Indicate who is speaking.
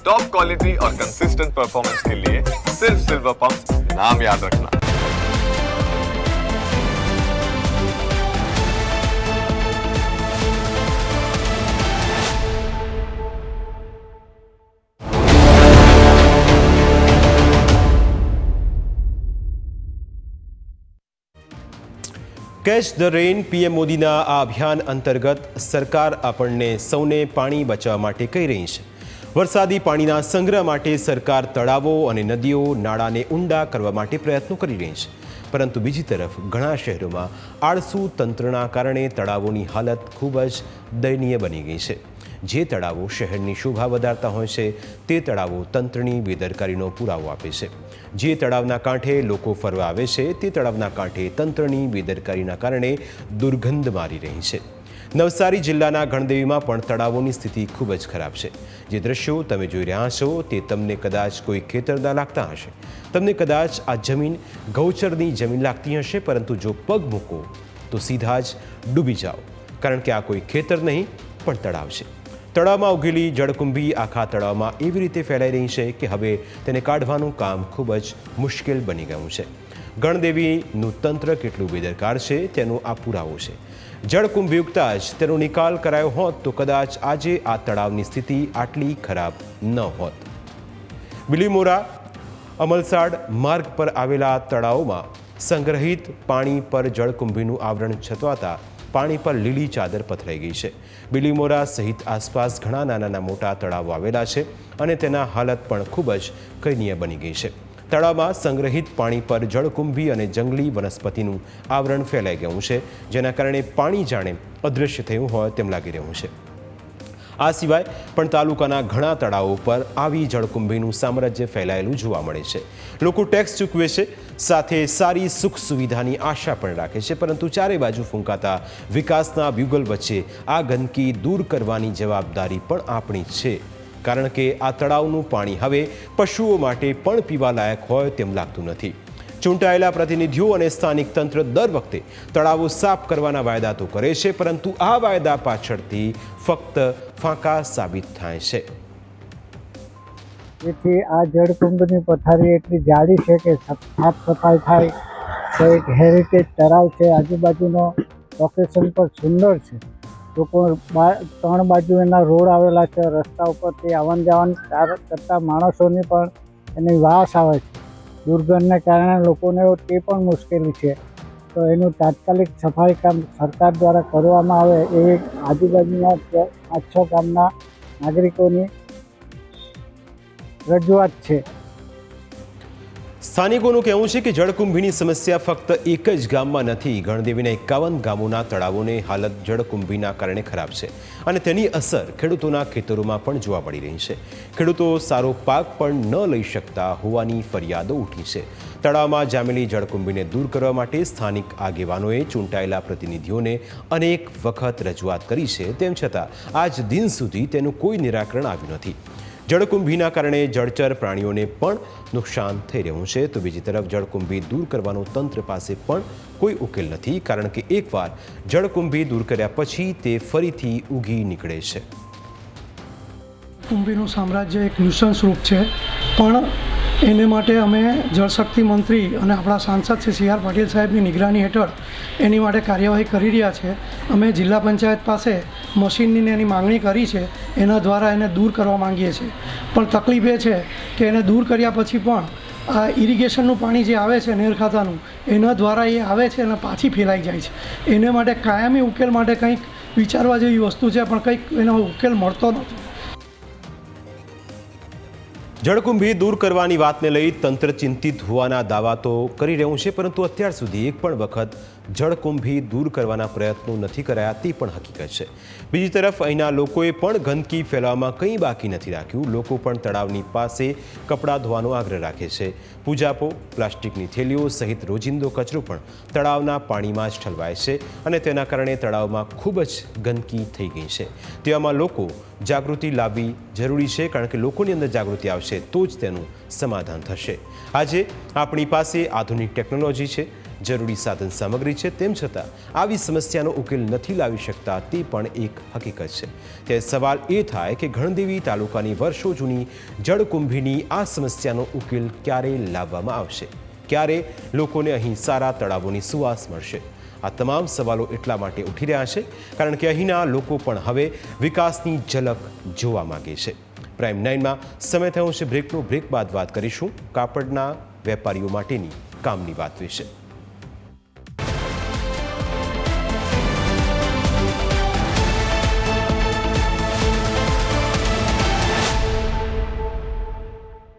Speaker 1: Top quality और consistent performance के लिए सिर्फ सिल्वर पंप नाम याद रखना
Speaker 2: કેચ ધ રેઇન પીએમ મોદીના આ અભિયાન અંતર્ગત સરકાર આપણને સૌને પાણી બચાવવા માટે કહી રહી છે વરસાદી પાણીના સંગ્રહ માટે સરકાર તળાવો અને નદીઓ, નાળાને ઊંડા કરવા માટે પ્રયત્નો કરી રહી છે. પરંતુ બીજી તરફ ઘણા શહેરોમાં આળસુ તંત્રના કારણે તળાવોની હાલત ખૂબ જ દયનીય બની ગઈ છે. જે તળાવો શહેરની શોભા વધારતા હોય છે, તે તળાવો તંત્રની બેદરકારીનો પુરાવો આપે છે. જે તળાવના કાંઠે લોકો ફરવા આવે છે, તે તળાવના કાંઠે તંત્રની બેદરકારીના કારણે દુર્ગંધ મારી રહી છે. નવસારી જિલ્લાના ગણદેવીમાં પણ તળાવોની સ્થિતિ ખૂબ જ ખરાબ છે. જે દ્રશ્યો તમે જોઈ રહ્યા છો તે તમને કદાચ કોઈ ખેતરના લાગતા હશે. તમને કદાચ આ જમીન ગૌચરની જમીન લાગતી હશે, પરંતુ જો પગ મૂકો, તો સીધા જ ડૂબી જાઓ. કારણ કે આ કોઈ ખેતર નહીં, પણ તળાવ છે. તળાવમાં ઉગેલી જળકુંભી આખા તળાવમાં એવી રીતે ફેલાઈ રહી છે કે હવે તેને કાઢવાનું કામ ખૂબ જ મુશ્કેલ બની ગયું છે. ગણદેવીનું તંત્ર કેટલું બેદરકાર છે તેનો આ પુરાવો છે. જળકુંભ યુક્તા જ તેનો નિકાલ કરાયો હોત તો કદાચ આજે આ તળાવની સ્થિતિ આટલી ખરાબ ન હોત. બિલીમોરા, અમલસાડ માર્ગ પર આવેલા તળાવોમાં સંગ્રહિત પાણી પર જળકુંભીનું આવરણ છતવાતા પાણી પર લીલી ચાદર પથરાઈ ગઈ છે. બિલીમોરા સહિત આસપાસ ઘણા નાના મોટા તળાવો આવેલા છે અને તેના હાલત પણ ખૂબ જ કયનીય બની ગઈ છે. તળાવમાં સંગ્રહિત પાણી પર જળકુંભી અને જંગલી વનસ્પતિનું આવરણ ફેલાઈ ગયું છે, જેના કારણે પાણી જાણે અદૃશ્ય થયું હોય તેમ લાગી રહ્યું છે. આ સિવાય પણ તાલુકાના ઘણા તળાવો પર આવી જળકુંભીનું સામ્રાજ્ય ફેલાયેલું જોવા મળે છે. લોકો ટેક્સ ચૂકવે છે, સાથે સારી સુખ સુવિધાની આશા પણ રાખે છે, પરંતુ ચારે બાજુ ફૂંકાતા વિકાસના બ્યુગલ વચ્ચે આ ગંદકી દૂર કરવાની જવાબદારી પણ આપણી છે. કારણ કે આ તળાવનું પાણી હવે પશુઓ માટે પણ પીવાલાયક હોય તેમ લાગતું નથી. ચૂંટાયેલા પ્રતિનિધિઓ અને સ્થાનિક તંત્ર દર વખતે તળાવો સાફ કરવાના વાયદા તો કરે છે, પરંતુ આ વાયદા પાછળથી ફક્ત ફાંકા સાબિત થાય છે.
Speaker 3: જેથી આ જળકુંભની પથારી એટલી જાડી છે કે સાફ સફાઈ થાય તો એક હેરિટેજ તળાવ છે. આજુબાજુનો લોકેશન પર સુંદર છે. લોકો ત્રણ બાજુ એના રોડ આવેલા છે, રસ્તા ઉપરથી આવન જાવન કરતા માણસોની પણ એની વાસ આવે છે. દુર્ગંધને કારણે લોકોને તે પણ મુશ્કેલી છે. તો એનું તાત્કાલિક સફાઈ કામ સરકાર દ્વારા કરવામાં આવે એ આજુબાજુના પાંચ, છ ગામના નાગરિકોની રજૂઆત છે.
Speaker 2: સ્થાનિકોનું કહેવું છે કે જળકુંભીની સમસ્યા ફક્ત એક જ ગામમાં નથી. ગણદેવીના એકાવન ગામોના તળાવોની હાલત જળકુંભીના કારણે ખરાબ છે અને તેની અસર ખેડૂતોના ખેતરોમાં પણ જોવા મળી રહી છે. ખેડૂતો સારો પાક પણ ન લઈ શકતા હોવાની ફરિયાદો ઉઠી છે. તળાવમાં જામેલી જળકુંભીને દૂર કરવા માટે સ્થાનિક આગેવાનોએ ચૂંટાયેલા પ્રતિનિધિઓને અનેક વખત રજૂઆત કરી છે. તેમ છતાં, આજ દિન સુધી તેનું કોઈ નિરાકરણ આવ્યું નથી. જળકુંભીના કારણે જળચર પ્રાણીઓને પણ નુકસાન થઈ રહ્યું છે. તો બીજી તરફ જળકુંભી દૂર કરવાનો તંત્ર પાસે પણ કોઈ ઉકેલ નથી, કારણ કે એકવાર જળકુંભી દૂર કર્યા પછી તે ફરીથી ઉગી નીકળે છે.
Speaker 4: કુંભીનું સામ્રાજ્ય એક ન્યુસન્સ રૂપ છે, પણ એને માટે અમે જળશક્તિ મંત્રી અને આપણા સાંસદ શ્રી સી આર પાટીલ સાહેબની નિગરાની હેઠળ એની માટે કાર્યવાહી કરી રહ્યા છે. અમે જિલ્લા પંચાયત પાસે મશીનની એની માંગણી કરી છે. એના દ્વારા એને દૂર કરવા માંગીએ છીએ. પણ તકલીફ એ છે કે એને દૂર કર્યા પછી પણ આ ઇરિગેશનનું પાણી જે આવે છે નેર ખાતાનું, એના દ્વારા એ આવે છે અને પાછી ફેલાઈ જાય છે. એને માટે કાયમી ઉકેલ માટે કંઈક વિચારવા જેવી વસ્તુ છે, પણ કંઈક એનો ઉકેલ મળતો નથી.
Speaker 2: જળકુંભી દૂર કરવાની વાતને લઈ તંત્ર ચિંતિત હોવાના દાવા તો કરી રહ્યું છે, પરંતુ અત્યાર સુધી એક પણ વખત જળકુંભી દૂર કરવાના પ્રયત્નો નથી કરાયા, તે પણ હકીકત છે. બીજી તરફ, અહીંના લોકોએ પણ ગંદકી ફેલાવવામાં કંઈ બાકી નથી રાખ્યું. લોકો પણ તળાવની પાસે કપડાં ધોવાનો આગ્રહ રાખે છે. પૂજાપો પ્લાસ્ટિકની થેલીઓ સહિત રોજિંદો કચરો પણ તળાવના પાણીમાં જ ઠલવાય છે અને તેના કારણે તળાવમાં ખૂબ જ ગંદકી થઈ ગઈ છે. તેવામાં લોકો જાગૃતિ લાવવી જરૂરી છે, કારણ કે લોકોની અંદર જાગૃતિ આવશે. તો જ તેનું સમાધાન થશે. આજે આપણી પાસે આધુનિક ટેકનોલોજી છે, જરૂરી સાધન સામગ્રી છે, તેમ છતાં આવી સમસ્યાનો ઉકેલ નથી લાવી શકતા તે પણ એક હકીકત છે. ત્યારે સવાલ એ થાય કે ગણદેવી તાલુકાની વર્ષો જૂની જળકુંભીની આ સમસ્યાનો ઉકેલ ક્યારે લાવવામાં આવશે? ક્યારે લોકોને અહીં સારા તળાવોની સુવાસ મળશે? આ તમામ સવાલો એટલા માટે ઉઠી રહ્યા છે, કારણ કે અહીંના લોકો પણ હવે વિકાસની ઝલક જોવા માગે છે. પ્રાઇમ નાઇનમાં સમય થયો છે બ્રેકનો. બ્રેક બાદ વાત કરીશું કાપડના વેપારીઓ માટેની કામની વાત વિશે.